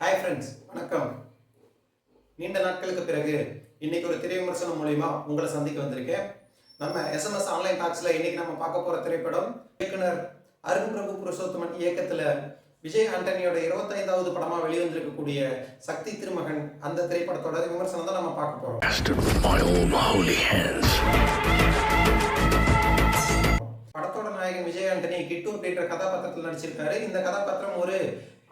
Hi friends வணக்கம். நீண்ட நாட்களுக்கு பிறகு இன்னைக்கு ஒரு திரை விமர்சனம் மூலியமா உங்களை சந்திக்க வந்திருக்கேன். நம்ம எஸ்எம்எஸ் ஆன்லைன் டாக்ஸ்ல இன்னைக்கு நம்ம பார்க்க போற திரைப்படம் இயக்குனர் அருண் பிரபு புருஷோத்தமன் இயக்கத்துல விஜய் ஆண்டனியோட இருபத்தைந்தாவது படமா வெளிவந்திருக்கக்கூடிய சக்தி திருமகன் அந்த திரைப்படத்தோட விமர்சனம் தான் நம்ம பார்க்க போறோம். படத்தோட நாயகன் விஜய் ஆண்டனி கிட்டு அப்படின்ற கதாபாத்திரத்தில் நடிச்சிருக்காரு. இந்த கதாபாத்திரம் ஒரு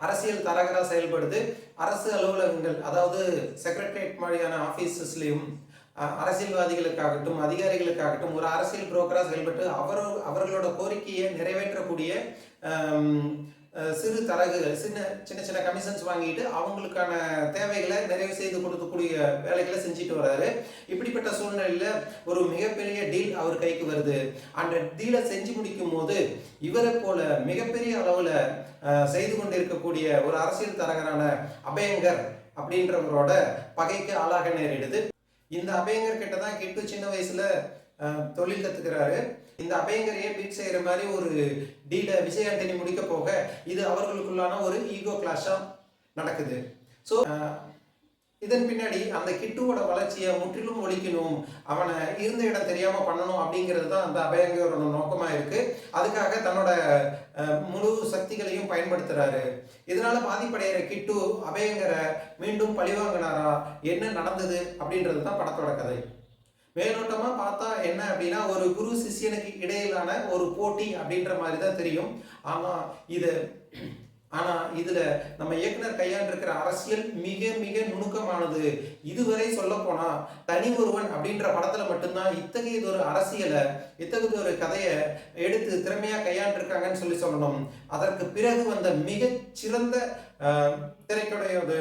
அரசியல் தரகராக செயல்படுது. அரசு அலுவலகங்கள் அதாவது செக்ரட்டரியேட் மாதிரியான ஆஃபீஸஸ்லேயும் அரசியல்வாதிகளுக்காகட்டும் அதிகாரிகளுக்காகட்டும் ஒரு அரசியல் புரோக்கராக செயல்பட்டு அவர் அவர்களோட கோரிக்கையை நிறைவேற்றக்கூடிய சிறு தரகுகள் சின்ன சின்ன சின்ன கமிஷன்ஸ் வாங்கிட்டு அவங்களுக்கான தேவைகளை நிறைவு செய்து கொடுக்கக்கூடிய வேலைகளை செஞ்சுட்டு வராரு. இப்படிப்பட்ட சூழ்நிலையில ஒரு மிகப்பெரிய டீல் அவர் கைக்கு வருது. அந்த டீலை செஞ்சு முடிக்கும் போது இவரை போல மிகப்பெரிய அளவுல செய்து கொண்டிருக்கக்கூடிய ஒரு அரசியல் தரகரான அபயங்கர் அப்படின்றவரோட பகைக்கு ஆளாக நேரிடுது. இந்த அபயங்கர் கிட்ட தான் கிட்டு சின்ன வயசுல தொழில் கத்துக்கிறாரு. இந்த அபயங்கரையே பீட் செய்யற மாதிரி ஒரு டீலை விஜய் ஆண்டனி முடிக்க போக இது அவர்களுக்குள்ளான ஒரு ஈகோ கிளாஷா நடக்குது. ஸோ இதன் பின்னாடி அந்த கிட்டுவோட வளர்ச்சியை முற்றிலும் ஒழிக்கணும் அவனை இருந்த இடம் தெரியாம பண்ணணும் அப்படிங்கிறது தான் அந்த அபயங்கரோட நோக்கமா இருக்கு. அதுக்காக தன்னோட முழு சக்திகளையும் பயன்படுத்துறாரு. இதனால பாதிப்படைகிற கிட்டு அபயங்கரை மீண்டும் பழிவாங்கினாரா? என்ன நடந்தது? அப்படின்றது தான் படத்தோட கதை. மேலோட்டமாக பார்த்தா என்ன அப்படின்னா ஒரு குரு சிஷ்யனுக்கு இடையிலான ஒரு போட்டி அப்படின்ற மாதிரி தான் தெரியும். ஆனால் இது ஆனால் இதில் நம்ம இயக்குனர் கையாண்டிருக்கிற அரசியல் மிக மிக நுணுக்கமானது. இதுவரை சொல்லப்போனால் தனி ஒருவன் அப்படின்ற படத்தில் மட்டும்தான் இத்தகையது ஒரு அரசியலை இத்தகையது ஒரு கதையை எடுத்து திறமையாக கையாண்டிருக்காங்கன்னு சொல்லி சொல்லணும். அதற்கு பிறகு வந்த மிகச்சிறந்த சிறந்த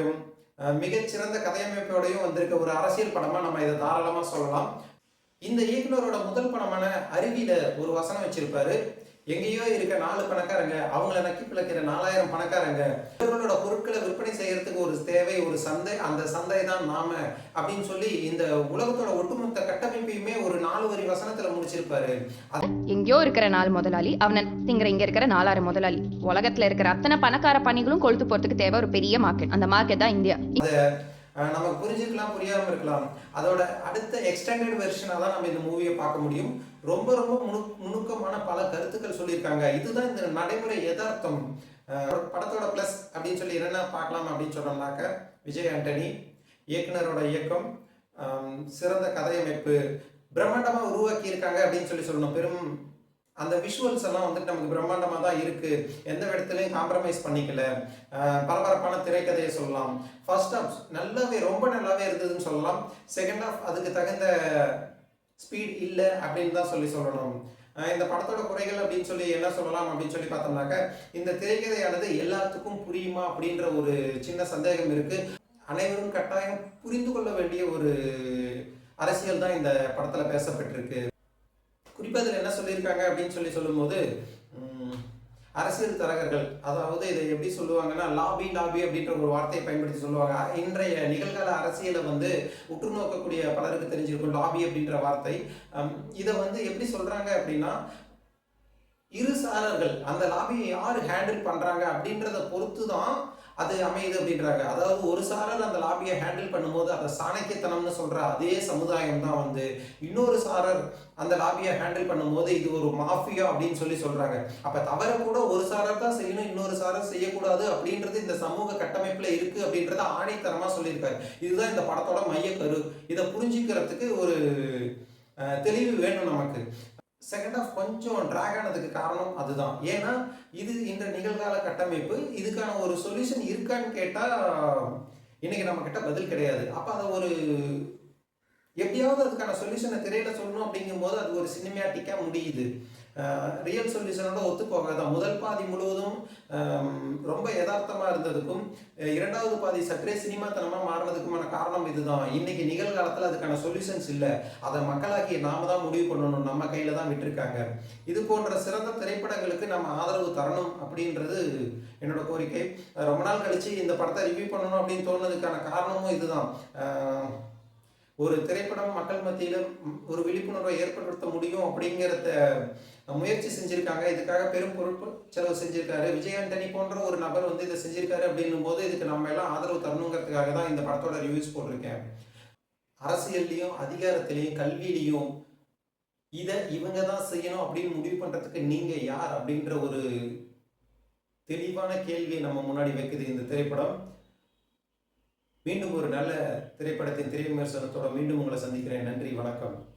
மிகச்சிறந்த கதையமைப்போடையும் வந்திருக்க ஒரு அரசியல் படமாக நம்ம இதை தாராளமாக சொல்லலாம். இந்த இயக்குனரோட முதல் படமான அருவியில ஒரு வசனம் வச்சிருப்பாரு. எங்கேயோ இருக்க நாலு பணக்காரங்க அவங்கள நக்கி பிழைக்கிற நாலாயிரம் பணக்காரங்க இவர்களோட பொருட்களை விற்பனை செய்யறதுக்கு ஒரு தேவை ஒரு சந்தை அந்த சந்தை தான் நாம அப்படின்னு சொல்லி இந்த உலகத்தோட ஒட்டுமொத்த கட்டமைப்பையுமே ஒரு நாலு வரி வசனத்துல முடிச்சிருப்பாரு. எங்கேயோ இருக்கிற நாலு முதலாளி அவனை திங்கிற இங்க இருக்கிற நாலாறு முதலாளி உலகத்துல இருக்கிற அத்தனை பணக்கார பணிகளும் கொழுத்து போறதுக்கு தேவை ஒரு பெரிய மார்க்கெட் அந்த மார்க்கெட் தான் இந்தியா. அஹ் நமக்கு புரிஞ்சிருக்கலாம் புரியாம இருக்கலாம். அதோட அடுத்த எக்ஸ்டெண்டட் வெர்ஷனாக தான் நம்ம இந்த மூவியை பார்க்க முடியும். ரொம்ப ரொம்ப நுணு நுணுக்கமான பல கருத்துக்கள் சொல்லியிருக்காங்க. இதுதான் இந்த நடைமுறை யதார்த்தம். படத்தோட ப்ளஸ் அப்படின்னு சொல்லி என்னென்ன பார்க்கலாம் அப்படின்னு சொன்னோம்னாக்க விஜய் ஆண்டனி இயக்குனரோட இயக்கம் சிறந்த கதையமைப்பு பிரம்மாண்டமாக உருவாக்கி இருக்காங்க அப்படின்னு சொல்லி சொல்லணும். பெரும் அந்த விஷுவல்ஸ் எல்லாம் வந்துட்டு நமக்கு பிரம்மாண்டமாக தான் இருக்குது எந்த இடத்துலையும் காம்ப்ரமைஸ் பண்ணிக்கல. பரபரப்பான திரைக்கதையை சொல்லலாம். ஃபர்ஸ்ட் ஹாஃப் நல்லாவே ரொம்ப நல்லாவே இருந்ததுன்னு சொல்லலாம். செகண்ட் ஹாஃப் அதுக்கு தகுந்த ஸ்பீட் இல்லை அப்படின்னு தான் சொல்லி சொல்லணும். இந்த படத்தோட குறைகள் அப்படின்னு சொல்லி என்ன சொல்லலாம் அப்படின்னு சொல்லி பார்த்தோம்னாக்க இந்த திரைக்கதையானது எல்லாத்துக்கும் புரியுமா அப்படின்ற ஒரு சின்ன சந்தேகம் இருக்கு. அனைவரும் கட்டாயம் புரிந்து கொள்ள வேண்டிய ஒரு அரசியல் தான் இந்த படத்துல பேசப்பட்டிருக்கு. குறிப்பதில் என்ன சொல்லியிருக்காங்க அப்படின்னு சொல்லி சொல்லும்போது அரசியல் தரகர்கள் அதாவது இதை எப்படி சொல்லுவாங்கன்னா லாபி லாபி அப்படின்ற ஒரு வார்த்தையை பயன்படுத்தி சொல்லுவாங்க. இன்றைய நிகழ்கால அரசியலை வந்து உற்று நோக்கக்கூடிய பலருக்கு தெரிஞ்சிருக்கும் லாபி அப்படின்ற வார்த்தை. இதை வந்து எப்படி சொல்றாங்க அப்படின்னா இருசாரர்கள் அந்த லாபியை யார் ஹேண்டில் பண்றாங்க அப்படின்றத பொறுத்து தான் அது அமையுது அப்படின்றாங்க. அதாவது ஒரு சாரர் அந்த லாபியை ஹேண்டில் பண்ணும்போது அதை சாணக்கியத்தனம்னு சொல்ற அதே சமுதாயம் தான் வந்து இன்னொரு சாரர் அந்த லாபியை ஹேண்டில் பண்ணும்போது இது ஒரு மாஃபியா அப்படின்னு சொல்லி சொல்றாங்க. அப்ப தவற கூட ஒரு சாரர் தான் செய்யணும் இன்னொரு சாரர் செய்யக்கூடாது அப்படின்றது இந்த சமூக கட்டமைப்புல இருக்கு அப்படின்றத ஆணைத்தரமா சொல்லியிருக்காரு. இதுதான் இந்த படத்தோட மையக்கரு. இதை புரிஞ்சுக்கிறதுக்கு ஒரு தெளிவு வேணும் நமக்கு. செகண்ட் ஆஃப் கொஞ்சம் ட்ராக் ஆனதுக்கு காரணம் அதுதான். ஏன்னா இது இந்த நிகழ்கால கட்டமைப்பு இதுக்கான ஒரு சொல்யூஷன் இருக்கான்னு கேட்டால் இன்னைக்கு நம்ம கிட்ட பதில் கிடையாது. அப்போ அதை ஒரு எப்படியாவது அதுக்கான சொல்யூஷனை திரையில சொல்லணும் அப்படிங்கும்போது அது ஒரு சினிமேட்டிக்கா முடியுது. ரியல் சொல்யூஷனோட ஒத்து போகாதான் முதல் பாதி முழுவதும் ரொம்ப யதார்த்தமா இருந்ததுக்கும் இரண்டாவது பாதி சற்றே சினிமாத்தனமா மாறினதுக்குமான காரணம் இதுதான். இன்னைக்கு நிகழ்காலத்துல அதுக்கான சொல்யூஷன்ஸ் இல்லை. அதை மக்களாக்கி நாம தான் முடிவு பண்ணணும். நம்ம கையில தான் விட்டுருக்காங்க. இது போன்ற சிறந்த திரைப்படங்களுக்கு நம்ம ஆதரவு தரணும் அப்படின்றது என்னோட கோரிக்கை. ரொம்ப நாள் கழிச்சு இந்த படத்தை ரிவ்யூ பண்ணணும் அப்படின்னு தோணுதுக்கான காரணமும் இதுதான். ஒரு திரைப்படம் மக்கள் மத்தியில ஒரு விழிப்புணர்வை ஏற்படுத்த முடியும் அப்படிங்கிறத முயற்சி செஞ்சிருக்காங்க. இதுக்காக பெரும் பொறுப்பு செலவு செஞ்சிருக்காரு. விஜயாண்டனி போன்ற ஒரு நபர் வந்து இதை செஞ்சிருக்காரு அப்படின்னும் போது இதுக்கு நம்ம எல்லாம் ஆதரவு தரணுங்கிறதுக்காக தான் இந்த படத்தோட ரிவ்யூஸ் போட்டிருக்கேன். அரசியல்லையும் அதிகாரத்திலையும் கல்வியிலையும் இதை இவங்க தான் செய்யணும் அப்படின்னு முடிவு பண்றதுக்கு நீங்க யார் அப்படின்ற ஒரு தெளிவான கேள்வியை நம்ம முன்னாடி வைக்குது இந்த திரைப்படம். மீண்டும் ஒரு நல்ல திரைப்படத்தின் திரை விமர்சனத்தோட மீண்டும் உங்களை சந்திக்கிறேன். நன்றி வணக்கம்.